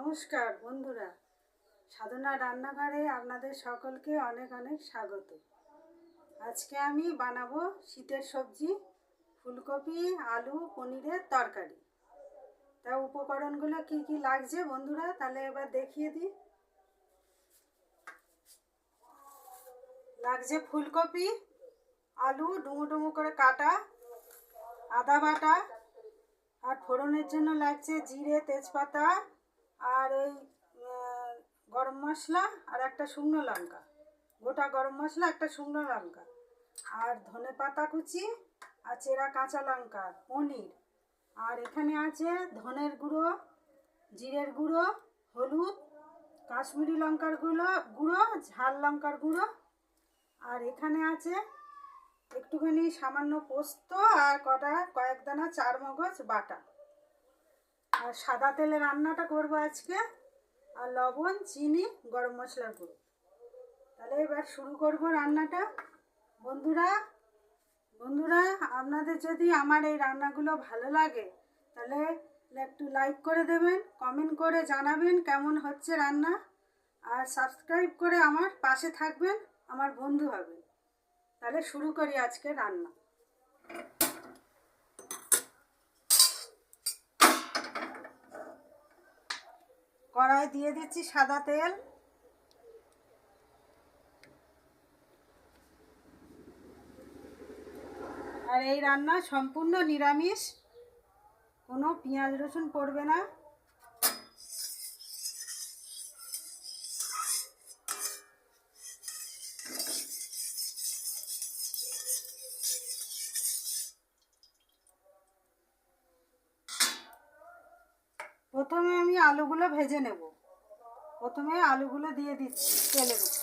নমস্কার বন্ধুরা। সাধনা রান্নাঘরে আপনাদের সকলকে অনেক অনেক স্বাগত। আজকে আমি বানাবো শীতের সবজি, ফুলকপি, আলু, পনিরের তরকারি। তা উপকরণগুলো কি কি লাগছে বন্ধুরা, তাহলে এবার দেখিয়ে দিই। লাগছে ফুলকপি, আলু ডুমো ডুমো করে কাটা, আদা বাটা, আর ফোড়নের জন্য লাগছে জিরে, তেজপাতা আর ওই গরম মশলা আর একটা শুকনো লঙ্কা। গোটা গরম মশলা, একটা শুকনো লঙ্কা। আর ধনে পাতা কুচি আর চেরা কাঁচা লঙ্কা, পনির। আর এখানে আছে ধনের গুঁড়ো, জিরের গুঁড়ো, হলুদ, কাশ্মীরি লঙ্কার গুঁড়ো গুঁড়ো, ঝাল লঙ্কার গুঁড়ো। আর এখানে আছে একটুখানি সামান্য পোস্ত আর কটা কয়েক দানা চার বাটা। আর সাদা তেলে রান্নাটা করব আজকে। আর লবণ, চিনি, গরম মশলার গুঁড়ো। তাহলে এবার শুরু করব রান্নাটা। বন্ধুরা বন্ধুরা, আপনাদের যদি আমার এই রান্নাগুলো ভালো লাগে, তাহলে একটু লাইক করে দেবেন, কমেন্ট করে জানাবেন কেমন হচ্ছে রান্না। আর সাবস্ক্রাইব করে আমার পাশে থাকবেন, আমার বন্ধু হবেন। তাহলে শুরু করি আজকে রান্না। কড়াই দিয়ে দিচ্ছি সাদা তেল। আর এই রান্না সম্পূর্ণ নিরামিষ, কোনো পেঁয়াজ রসুন পড়বে না প্রথমে আমি আলুগুলো ভেজে নেব। প্রথমে আলুগুলো দিয়ে দিচ্ছি তেলের উপর।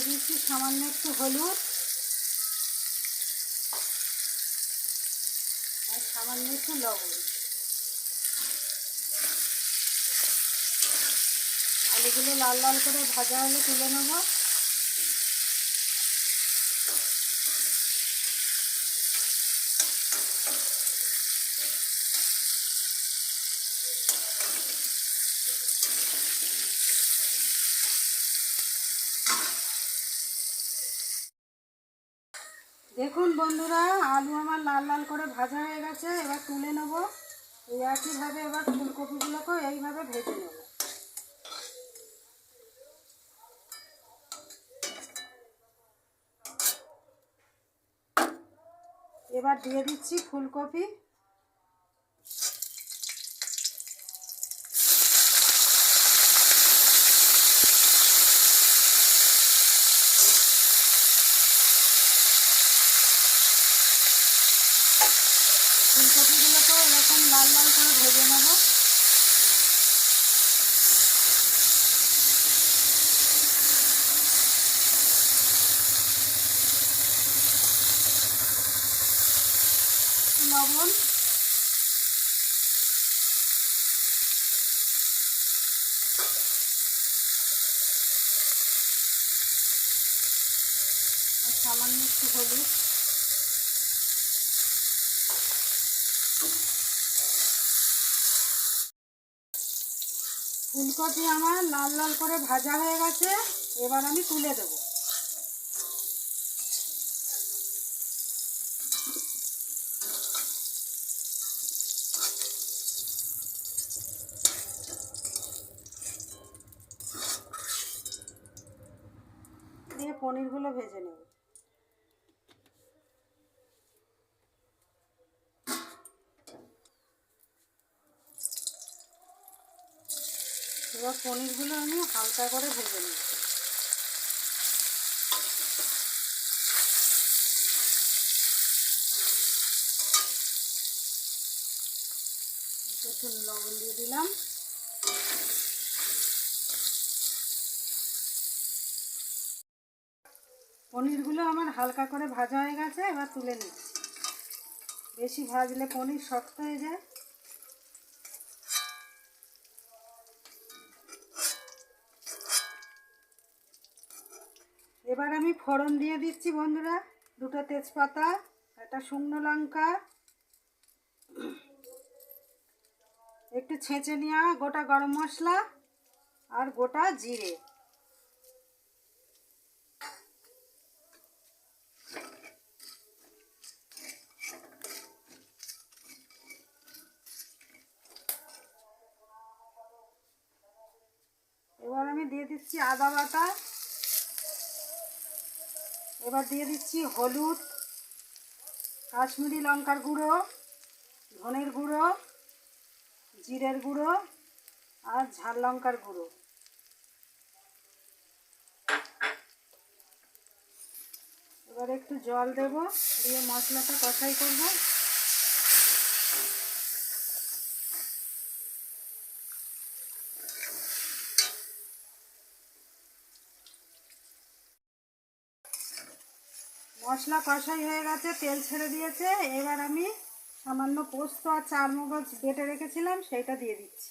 দিচ্ছি সামান্য একটু হলুদ। আর সামান্য একটু লবণ। আলুগুলো লাল লাল করে ভাজা হলে তুলে নেব। বন্ধুরা, আলু আমার লাল লাল করে ভাজা হয়ে গেছে, এবার তুলে নেব। এই একইভাবে এবার ফুলকপিগুলোকেও এইভাবে ভেজে নেব। এবার দিয়ে দিচ্ছি ফুলকপি ফুলকপিগুলোকেও এরকম লাল লাল করে ভেজে নেব। লবণ। সামান্য একটু হলুদ। ফুলকপি আমার লাল লাল করে ভাজা হয়ে গেছে এবার আমি তুলে দেব দিয়ে পনিরগুলো ভেজে নেব এবার পনিরগুলো আমি হালকা করে ভেজে নিই একটু লবণ দিয়ে দিলাম। পনিরগুলো আমার হালকা করে ভাজা হয়ে গেছে, এবার তুলে নিচ্ছি। বেশি ভাজলে পনির শক্ত হয়ে যায়। এবার আমি ফোড়ন দিয়ে দিচ্ছি বন্ধুরা। দুটো তেজপাতা, একটা শুকনো লঙ্কা। একটু ছেঁচে নেওয়া গোটা গরম মশলা আর গোটা জিরে। এবার আমি দিয়ে দিচ্ছি আদা বাটা। এবার দিয়ে দিচ্ছি হলুদ, কাশ্মীরি লঙ্কার গুঁড়ো, ধনের গুঁড়ো, জিরের গুঁড়ো আর ঝাল লঙ্কার গুঁড়ো। এবার একটু জল দেব, দিয়ে মশলাটা কষাই করব। মশলা কষাই হয়ে গেছে, তেল ছেড়ে দিয়েছে। এবার আমি সামান্য পোস্ত আর চার মগজ বেটে রেখেছিলাম, সেইটা দিয়ে দিচ্ছি।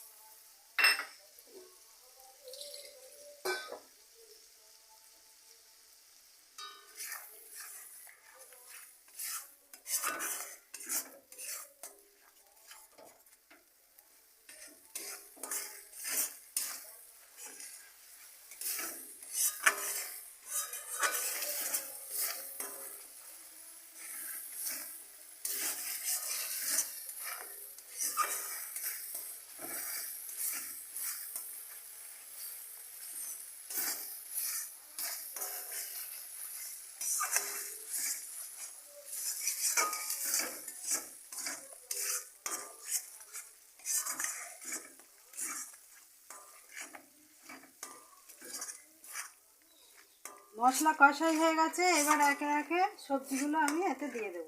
মশলা কষাই হয়ে গেছে, এবার একে একে সবজিগুলো আমি এতে দিয়ে দেব।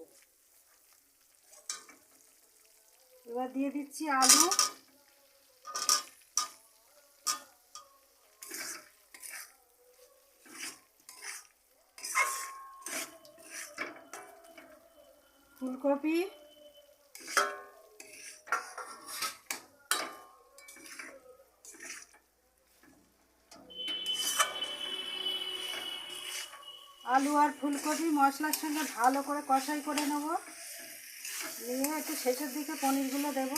এবার দিয়ে দিচ্ছি আলু। ফুলকপি। আলু আর ফুলকপি মশলার সঙ্গে ভালো করে কষাই করে নেব। নিয়ে একটু শেষের দিকে পনিরগুলো দেব।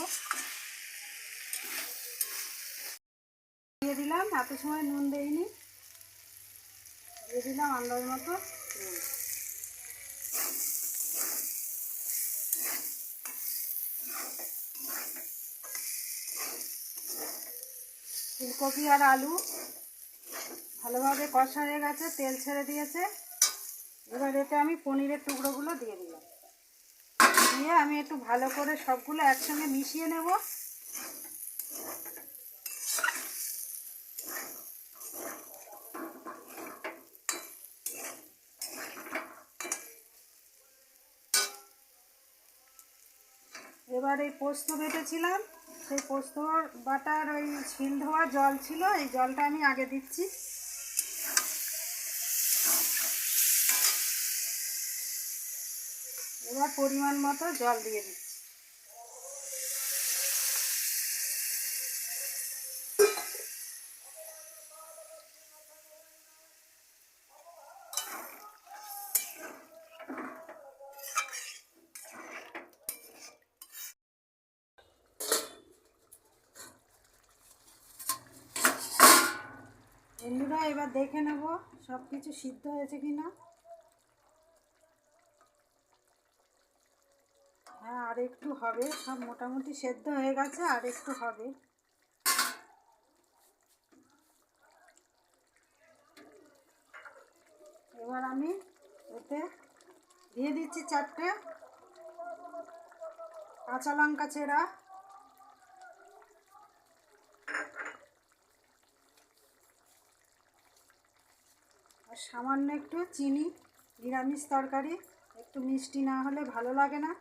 দিয়ে দিলাম, এত সময় নুন দেইনি। দিয়ে দিলাম আন্দাজ মতো ফুলকপি আর আলু ভালোভাবে কষা হয়ে গেছে, তেল ছেড়ে দিয়েছে। এবার এতে আমি পনিরের টুকরোগুলো দিয়ে দিলাম। দিয়ে আমি একটু ভালো করে সবগুলো একসঙ্গে মিশিয়ে নেব। এবার এই পোস্ত বেটেছিলাম। সেই পোস্ত বাটার ওই ছিল ধোয়া জল ছিল, এই জলটা আমি আগে দিচ্ছি। এবার পরিমাণ মতো জল দিয়ে দিচ্ছি। এবার দেখে নেব সব কিছু সিদ্ধ হয়েছে কি না হ্যাঁ আর একটু হবে। সব মোটামুটি সেদ্ধ হয়ে গেছে, আর একটু হবে। এবার আমি এতে দিয়ে দিচ্ছি চারটে কাঁচা লঙ্কা চেরা। আর সামান্য একটু চিনি, নিরামিষ তরকারি, একটু মিষ্টি না হলে ভালো লাগে না।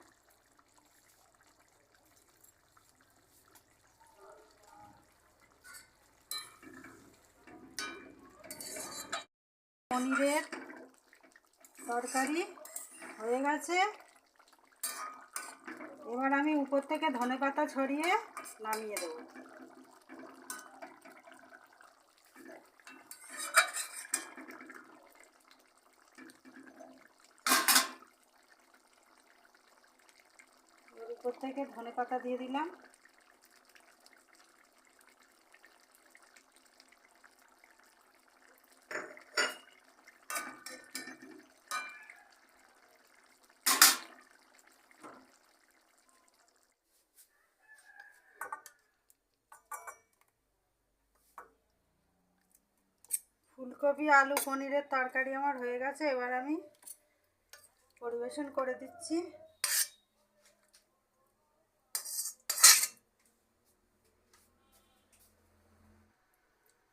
পনিরের তরকারি হয়ে গেছে। এবার আমি উপর থেকে ধনে পাতা ছড়িয়ে নামিয়ে দেবো। উপর থেকে ধনে পাতা দিয়ে দিলাম। ফুলকপি, আলু, পনিরের তরকারি আমার হয়ে গেছে। এবার আমি পরিবেশন করে দিচ্ছি।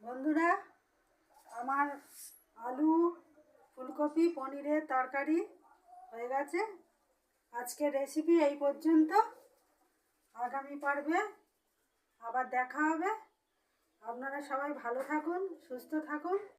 বন্ধুরা, আমার আলু, ফুলকপি, পনিরের তরকারি হয়ে গেছে। আজকের রেসিপি এই পর্যন্ত। আগামী পারবে আবার দেখা হবে। আপনারা সবাই ভালো থাকুন, সুস্থ থাকুন।